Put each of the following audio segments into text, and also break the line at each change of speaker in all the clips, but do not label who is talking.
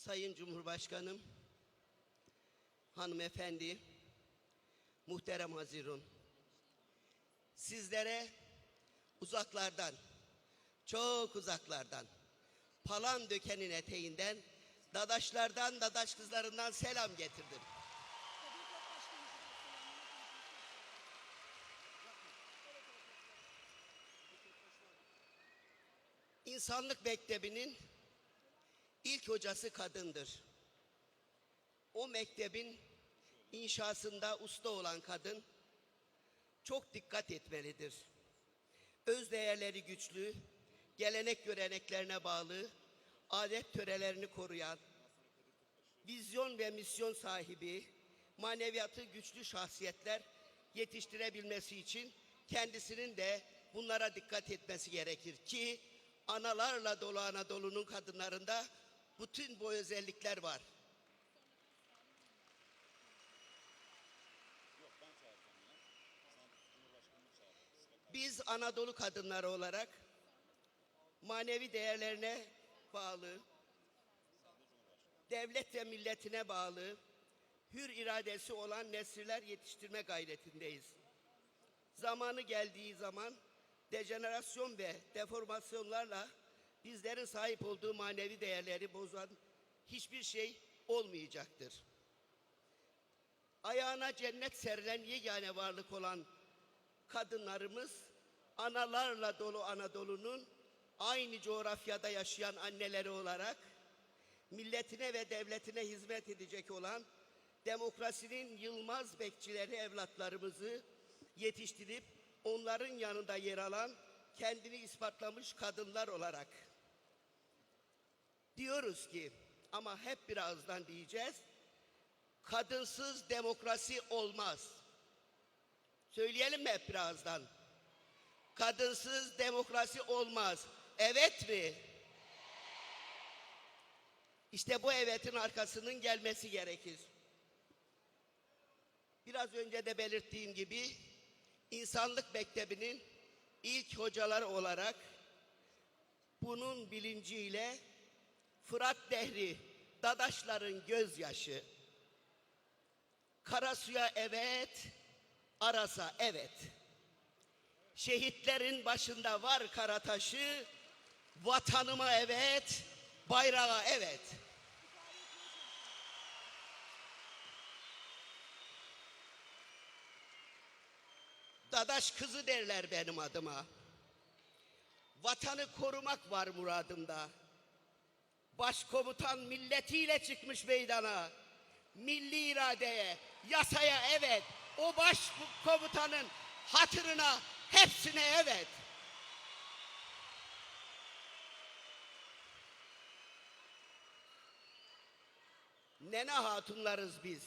Sayın Cumhurbaşkanım, hanımefendi, muhterem Hazirun, sizlere uzaklardan, çok uzaklardan, palan dökenin eteğinden, dadaşlardan, dadaş kızlarından selam getirdim. İnsanlık Mektebi'nin ilk hocası kadındır. O mektebin inşasında usta olan kadın çok dikkat etmelidir. Öz değerleri güçlü, gelenek göreneklerine bağlı, adet törelerini koruyan, vizyon ve misyon sahibi, maneviyatı güçlü şahsiyetler yetiştirebilmesi için kendisinin de bunlara dikkat etmesi gerekir ki analarla dolu Anadolu'nun kadınlarında bütün bu özellikler var. Biz Anadolu kadınları olarak manevi değerlerine bağlı, devlet ve milletine bağlı, hür iradesi olan nesiller yetiştirme gayretindeyiz. Zamanı geldiği zaman dejenerasyon ve deformasyonlarla bizlerin sahip olduğu manevi değerleri bozan hiçbir şey olmayacaktır. Ayağına cennet serilen yegane varlık olan kadınlarımız analarla dolu Anadolu'nun aynı coğrafyada yaşayan anneleri olarak milletine ve devletine hizmet edecek olan demokrasinin yılmaz bekçileri evlatlarımızı yetiştirip onların yanında yer alan kendini ispatlamış kadınlar olarak diyoruz ki ama hep birazdan diyeceğiz kadınsız demokrasi olmaz. Söyleyelim mi hep birazdan? Kadınsız demokrasi olmaz. Evet mi? İşte bu evetin arkasının gelmesi gerekir. Biraz önce de belirttiğim gibi insanlık mektebinin ilk hocaları olarak bunun bilinciyle Fırat Dehri, Dadaşların gözyaşı, Karasu'ya evet, Aras'a evet. Şehitlerin başında var kara taşı, vatanıma evet, bayrağa evet. Dadaş kızı derler benim adıma. Vatanı korumak var muradımda. Başkomutan milletiyle çıkmış meydana. Milli iradeye, yasaya evet. O başkomutanın hatırına hepsine evet. Nene hatunlarız biz.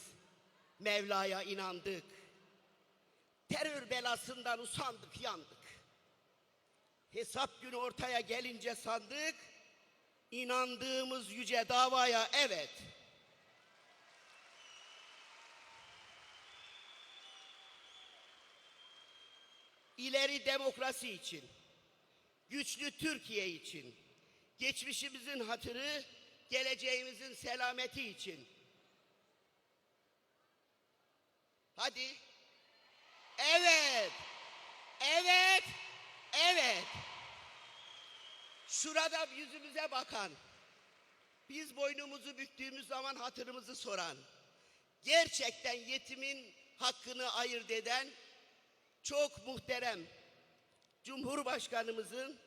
Mevla'ya inandık. Terör belasından usandık, yandık. Hesap günü ortaya gelince sandık, inandığımız yüce davaya evet. İleri demokrasi için, güçlü Türkiye için, geçmişimizin hatırı, geleceğimizin selameti için. Hadi. Evet. Evet. Evet. Şurada yüzümüze bakan, biz boynumuzu büktüğümüz zaman hatırımızı soran, gerçekten yetimin hakkını ayırt eden çok muhterem Cumhurbaşkanımızın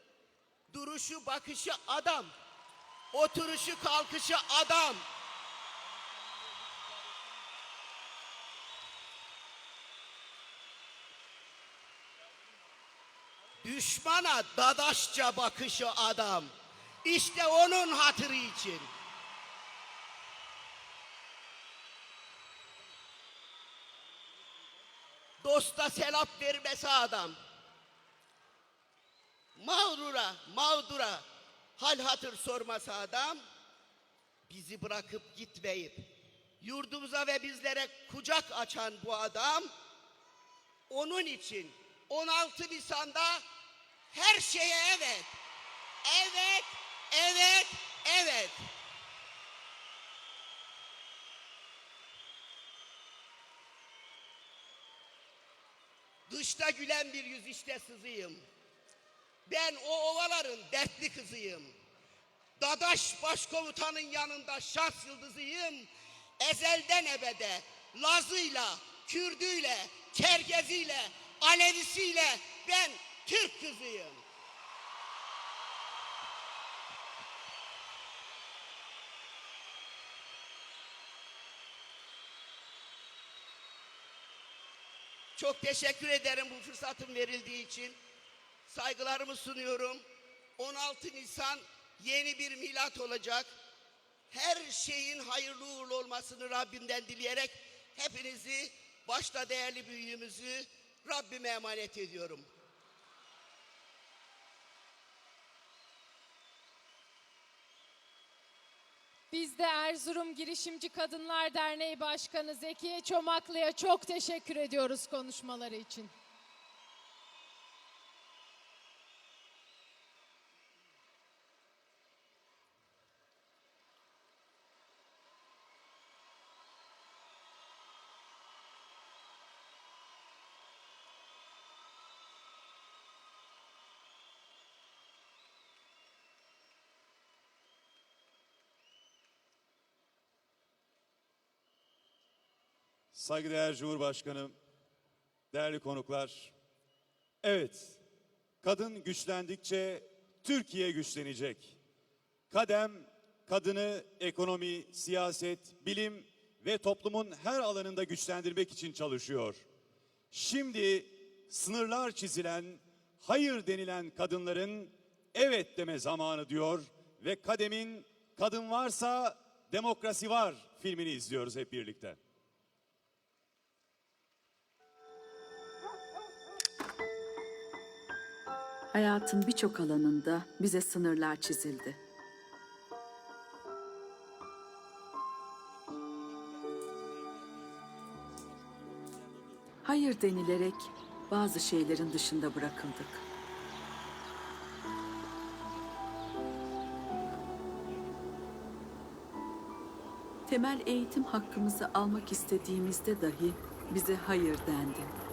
duruşu bakışı adam, oturuşu kalkışı adam. Düşmana dadaşça bakışı adam. İşte onun hatırı için. Dosta selap vermesi adam. Mağrura, mağdura hal hatır sorması adam. Bizi bırakıp gitmeyip yurdumuza ve bizlere kucak açan bu adam onun için 16 Nisan'da her şeye evet. Evet, evet, evet. Dışta gülen bir yüz işte sızıyım. Ben o ovaların dertli kızıyım. Dadaş başkomutanın yanında şans yıldızıyım. Ezelden ebede Lazıyla, Kürdüyle, Kergeziyle, Alevisiyle ben Türk kızıyım. Çok teşekkür ederim bu fırsatın verildiği için. Saygılarımı sunuyorum. 16 Nisan yeni bir milat olacak. Her şeyin hayırlı uğurlu olmasını Rabbimden dileyerek hepinizi başta değerli büyüğümüzü Rabbime emanet ediyorum.
Biz de Erzurum Girişimci Kadınlar Derneği Başkanı Zekiye Çomaklı'ya çok teşekkür ediyoruz konuşmaları için.
Saygıdeğer Cumhurbaşkanım, değerli konuklar. Evet, kadın güçlendikçe Türkiye güçlenecek. Kadem, kadını ekonomi, siyaset, bilim ve toplumun her alanında güçlendirmek için çalışıyor. Şimdi sınırlar çizilen, hayır denilen kadınların evet deme zamanı diyor ve Kadem'in Kadın Varsa Demokrasi Var filmini izliyoruz hep birlikte.
Hayatın birçok alanında bize sınırlar çizildi. Hayır denilerek bazı şeylerin dışında bırakıldık. Temel eğitim hakkımızı almak istediğimizde dahi bize hayır dendi.